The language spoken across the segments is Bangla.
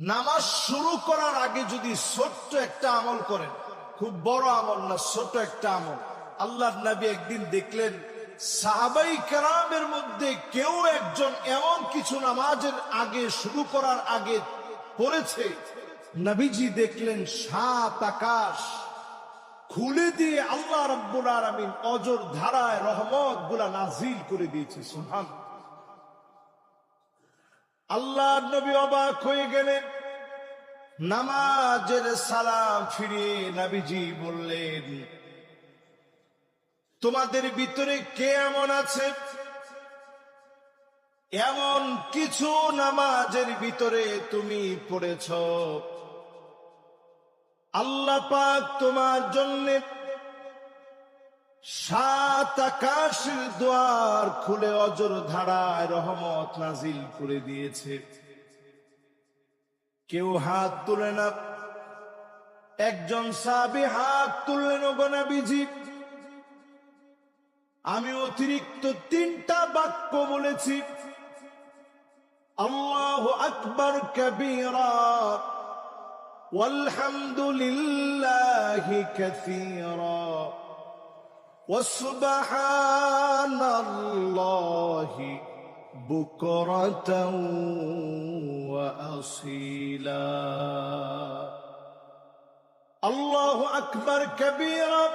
নামাজ শুরু করার আগে যদি ছোট্ট একটা আমল করেন, খুব বড় আমল না ছোট একটা আমল। আল্লাহ নবী একদিন দেখলেন, সাহাবাই কেরামের মধ্যে কেউ একজন এমন কিছু নামাজের আগে, শুরু করার আগে পড়েছে। নবীজি দেখলেন, সাত আকাশ খুলে দিয়ে আল্লাহ রব্বুল আলমিন অজর ধারায় রহমতগুলা নাজিল করে দিয়েছে সুহান আল্লাহ নবী অবাক হয়ে গেলেন। নামাজের সালাম ফিরিয়ে নবীজি বললেন, তোমাদের ভিতরে কে এমন আছে? এমন কিছু নামাজের ভিতরে তুমি পড়েছ। আল্লাহ পাক তোমার জন্য সাত আকাশের দ্বার খুলে অজর ধারায় রহমত নাজিল করে দিয়েছে কেউ হাত তুলে না একজন সাবি হাত তুললেন গনাবিজি আমি অতিরিক্ত তিনটা বাক্য বলেছি আল্লাহ আকবর কবিরা والحمد لله كثيرا وسبحان الله بكرة وأصيلا الله أكبر كبيرا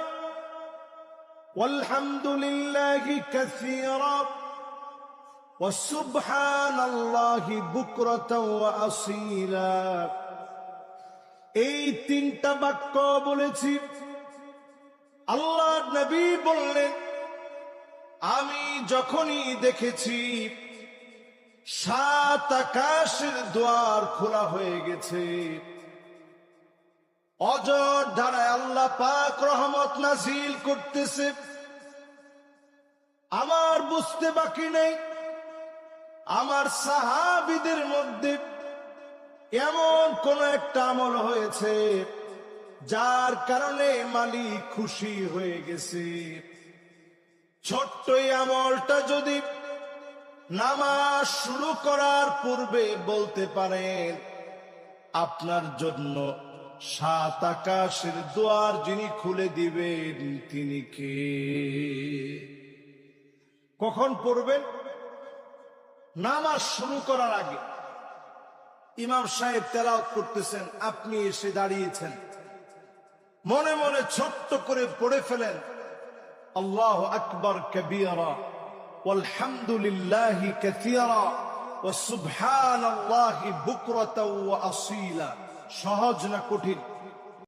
والحمد لله كثيرا وسبحان الله بكرة وأصيلا এই তিনটা বাক্য বলেছি আল্লাহ নবী বললেন, আমি যখনই দেখেছি সাত আকাশের দ্বার খোলা হয়ে গেছে, অজর ধারায় আল্লাহ পাক রহমত নাজিল করতেছে। আমার বুঝতে বাকি নেই, আমার সাহাবিদের মধ্যে এমন কোন একটা আমল হয়েছে যার কারণে মালিক খুশি হয়ে গেছে। ছোট্ট আমলটা যদি নামাজ শুরু করার পূর্বে বলতে পারেন, আপনার জন্য সাত আকাশের দোয়ার যিনি খুলে দিবেন, তিনি কে? কখন পড়বেন? নামাজ শুরু করার আগে। ইমাম সাহেব তেলাওত করতেছেন, আপনি এসে দাঁড়িয়েছেন। মনে মনে ছোট্ট করে পড়ে ফেলেন, আল্লাহ আকবর কবিয়ারা আলহামদুলিল্লাহ কাসীরা, ওয়া সুবহানাল্লাহি বুকরাতাও ওয়া আসীলা। সহজ না কঠিন।